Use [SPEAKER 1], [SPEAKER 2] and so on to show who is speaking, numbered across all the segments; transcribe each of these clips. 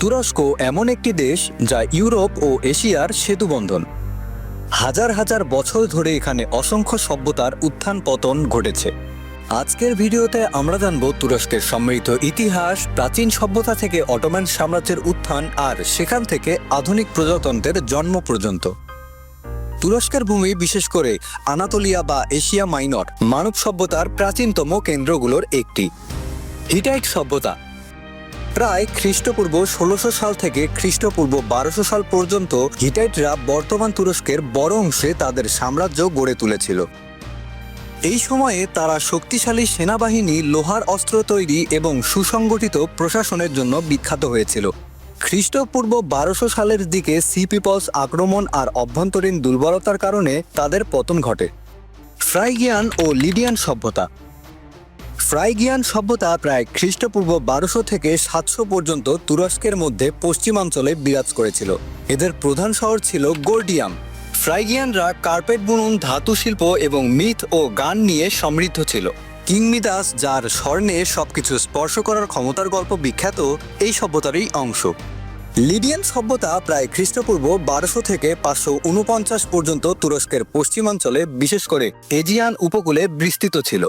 [SPEAKER 1] তুরস্ক এমন একটি দেশ যা ইউরোপ ও এশিয়ার সেতুবন্ধন। হাজার হাজার বছর ধরে এখানে অসংখ্য সভ্যতার উত্থান পতন ঘটেছে। আজকের ভিডিওতে আমরা জানব তুরস্কের সমৃদ্ধ ইতিহাস, প্রাচীন সভ্যতা থেকে অটোম্যান সাম্রাজ্যের উত্থান আর সেখান থেকে আধুনিক প্রজাতন্ত্রের জন্ম পর্যন্ত। তুরস্কের ভূমি, বিশেষ করে আনাতোলিয়া বা এশিয়া মাইনর, মানব সভ্যতার প্রাচীনতম কেন্দ্রগুলোর একটি। হিটাইট সভ্যতা প্রায় খ্রিস্টপূর্ব ষোলোশো সাল থেকে খ্রিস্টপূর্ব বারোশো সাল পর্যন্ত হিটাইটরা বর্তমান তুরস্কের বড় অংশে তাদের সাম্রাজ্য গড়ে তুলেছিল। এই সময়ে তারা শক্তিশালী সেনাবাহিনী, লোহার অস্ত্র তৈরি এবং সুসংগঠিত প্রশাসনের জন্য বিখ্যাত হয়েছিল। খ্রিস্টপূর্ব বারোশো সালের দিকে সি পিপলস আক্রমণ আর অভ্যন্তরীণ দুর্বলতার কারণে তাদের পতন ঘটে। ফ্রাইগিয়ান ও লিডিয়ান সভ্যতা ফ্রাইগিয়ান সভ্যতা প্রায় খ্রিস্টপূর্ব বারোশো থেকে সাতশো পর্যন্ত তুরস্কের মধ্যে পশ্চিমাঞ্চলে বিরাজ করেছিল। এদের প্রধান শহর ছিল গোর্ডিয়াম। ফ্রাইগিয়ানরা কার্পেট বুনন, ধাতু শিল্প এবং মিথ ও গান নিয়ে সমৃদ্ধ ছিল। কিংমিদাস, যার স্বর্ণে সবকিছু স্পর্শ করার ক্ষমতার গল্প বিখ্যাত, এই সভ্যতারই অংশ। লিডিয়ান সভ্যতা প্রায় খ্রিস্টপূর্ব বারোশো থেকে পাঁচশো উনপঞ্চাশ পর্যন্ত তুরস্কের পশ্চিমাঞ্চলে, বিশেষ করে এজিয়ান উপকূলে বিস্তৃত ছিল।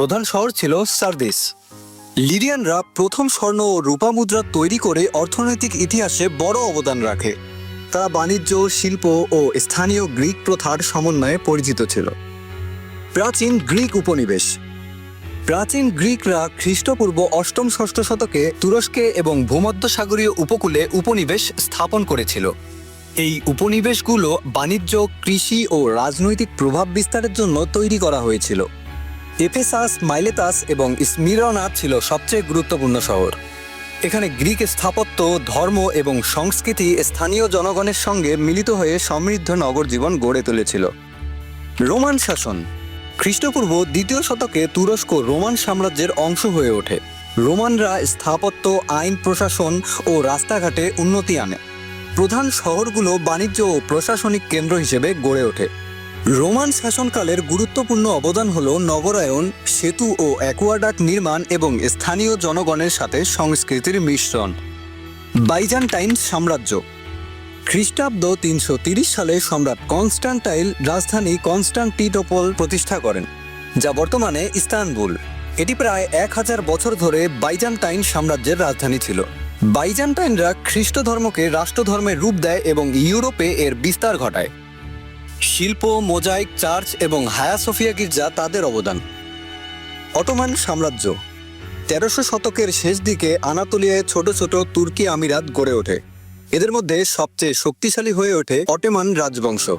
[SPEAKER 1] প্রধান শহর ছিল সার্দিস। লিডিয়ানরা প্রথম স্বর্ণ ও রূপা মুদ্রা তৈরি করে অর্থনৈতিক ইতিহাসে বড় অবদান রাখে। তারা বাণিজ্য, শিল্প ও স্থানীয় গ্রিক প্রথার সমন্বয়ে পরিচিত ছিল। প্রাচীন গ্রিক উপনিবেশ। প্রাচীন গ্রিকরা খ্রিস্টপূর্ব অষ্টম ষষ্ঠ শতকে তুরস্কে এবং ভূমধ্যসাগরীয় উপকূলে উপনিবেশ স্থাপন করেছিল। এই উপনিবেশগুলো বাণিজ্য, কৃষি ও রাজনৈতিক প্রভাব বিস্তারের জন্য তৈরি করা হয়েছিল। এফেসাস, মাইলেতাস এবং স্মিরনা ছিল সবচেয়ে গুরুত্বপূর্ণ শহর। এখানে গ্রিক স্থাপত্য, ধর্ম এবং সংস্কৃতি স্থানীয় জনগণের সঙ্গে মিলিত হয়ে সমৃদ্ধ নগর জীবন গড়ে তুলেছিল। রোমান শাসন। খ্রিস্টপূর্ব দ্বিতীয় শতকে তুরস্ক রোমান সাম্রাজ্যের অংশ হয়ে ওঠে। রোমানরা স্থাপত্য, আইন প্রশাসন ও রাস্তাঘাটে উন্নতি আনে। প্রধান শহরগুলো বাণিজ্য ও প্রশাসনিক কেন্দ্র হিসেবে গড়ে ওঠে। রোমান শাসনকালের গুরুত্বপূর্ণ অবদান হল নগরায়ন সেতু ও অ্যাকোয়াডাক্ট নির্মাণ এবং স্থানীয় জনগণের সাথে সংস্কৃতির মিশ্রণ। বাইজান্টাইন সাম্রাজ্য। খ্রিস্টাব্দ তিনশো সালে সম্রাট কনস্টান্টাইল রাজধানী কনস্টান্টিনোপল প্রতিষ্ঠা করেন, যা বর্তমানে ইস্তানবুল। এটি প্রায় এক হাজার বছর ধরে বাইজান্টাইন সাম্রাজ্যের রাজধানী ছিল। বাইজান্টাইনরা খ্রিস্ট ধর্মকে রাষ্ট্রধর্মের রূপ দেয় এবং ইউরোপে এর বিস্তার ঘটায়। শিল্প, মোজাইক, চার্চ এবং হায়া সোফিয়া গির্জা তাদের অবদান। অটোমান সাম্রাজ্য তেরোশো শতকের শেষ দিকে আনাতোলিয়ায় ছোট ছোট তুর্কি আমিরাত গড়ে ওঠে। এদের মধ্যে সবচেয়ে শক্তিশালী হয়ে ওঠে অটোমান রাজবংশ।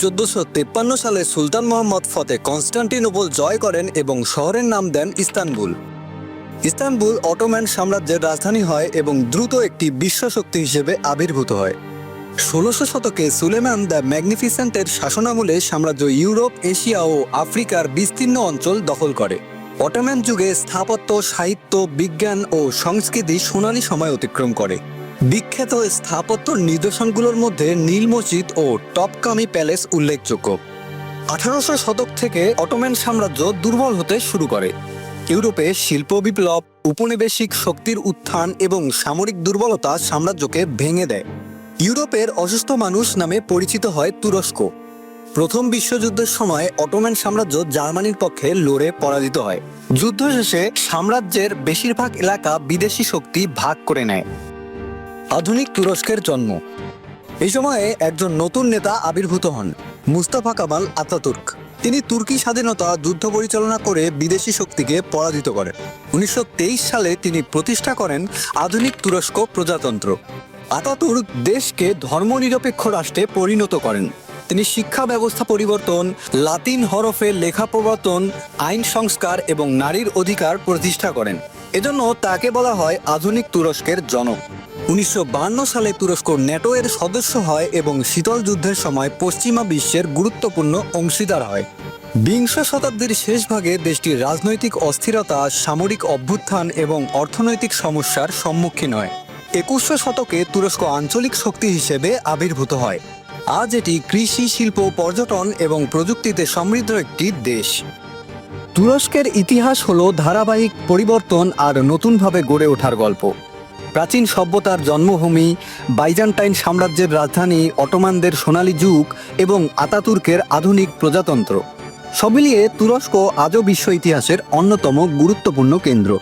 [SPEAKER 1] চোদ্দশো তেপ্পান্ন সালে সুলতান মোহাম্মদ ফতে কনস্টান্টিনোপল জয় করেন এবং শহরের নাম দেন ইস্তানবুল। ইস্তানবুল অটোম্যান সাম্রাজ্যের রাজধানী হয় এবং দ্রুত একটি বিশ্বশক্তি হিসেবে আবির্ভূত হয়। ষোলোশো শতকে সুলেমান দ্য ম্যাগনিফিসেন্টের শাসনামলে সাম্রাজ্য ইউরোপ, এশিয়া ও আফ্রিকার বিস্তীর্ণ অঞ্চল দখল করে। অটোম্যান যুগে স্থাপত্য, সাহিত্য, বিজ্ঞান ও সংস্কৃতি সোনালী সময় অতিক্রম করে। বিখ্যাত স্থাপত্য নিদর্শনগুলোর মধ্যে নীল মসজিদ ও টপকামি প্যালেস উল্লেখযোগ্য। আঠারোশো শতক থেকে অটোম্যান সাম্রাজ্য দুর্বল হতে শুরু করে। ইউরোপে শিল্প বিপ্লব উপনিবেশিক শক্তির উত্থান এবং সামরিক দুর্বলতা সাম্রাজ্যকে ভেঙে দেয়। ইউরোপের অসুস্থ মানুষ নামে পরিচিত হয় তুরস্ক। প্রথম বিশ্বযুদ্ধের সময় অটোম্যান সাম্রাজ্য জার্মানির পক্ষে লড়ে পরাজিত হয়। যুদ্ধ শেষে সাম্রাজ্যের বেশিরভাগ এলাকা বিদেশি শক্তি ভাগ করে নেয়। আধুনিক তুরস্কের জন্ম। এই সময়ে একজন নতুন নেতা আবির্ভূত হন, মুস্তাফা কামাল আতাতুর্ক। তিনি তুর্কি স্বাধীনতা যুদ্ধ পরিচালনা করে বিদেশি শক্তিকে পরাজিত করেন। উনিশশো তেইশ সালে তিনি প্রতিষ্ঠা করেন আধুনিক তুরস্ক প্রজাতন্ত্র। আতাতুর্ক দেশকে ধর্মনিরপেক্ষ রাষ্ট্রে পরিণত করেন। তিনি শিক্ষা ব্যবস্থা পরিবর্তন, লাতিন হরফে লেখা প্রবর্তন, আইন সংস্কার এবং নারীর অধিকার প্রতিষ্ঠা করেন। এজন্য তাকে বলা হয় আধুনিক তুরস্কের জনক। উনিশশো সালে তুরস্ক ন্যাটো এর সদস্য হয় এবং শীতল যুদ্ধের সময় পশ্চিমা বিশ্বের গুরুত্বপূর্ণ অংশীদার হয়। বিংশ শতাব্দীর শেষ ভাগে দেশটির রাজনৈতিক অস্থিরতা, সামরিক অভ্যুত্থান এবং অর্থনৈতিক সমস্যার সম্মুখীন হয়। একুশশো শতকে তুরস্ক আঞ্চলিক শক্তি হিসেবে আবির্ভূত হয়। আজ এটি কৃষি, শিল্প, পর্যটন এবং প্রযুক্তিতে সমৃদ্ধ একটি দেশ। তুরস্কের ইতিহাস হল ধারাবাহিক পরিবর্তন আর নতুনভাবে গড়ে ওঠার গল্প। প্রাচীন সভ্যতার জন্মভূমি, বাইজান্টাইন সাম্রাজ্যের রাজধানী, অটোমানদের সোনালী যুগ এবং আতাতুর্কের আধুনিক প্রজাতন্ত্র। সব মিলিয়ে তুরস্ক আজও বিশ্ব ইতিহাসের অন্যতম গুরুত্বপূর্ণ কেন্দ্র।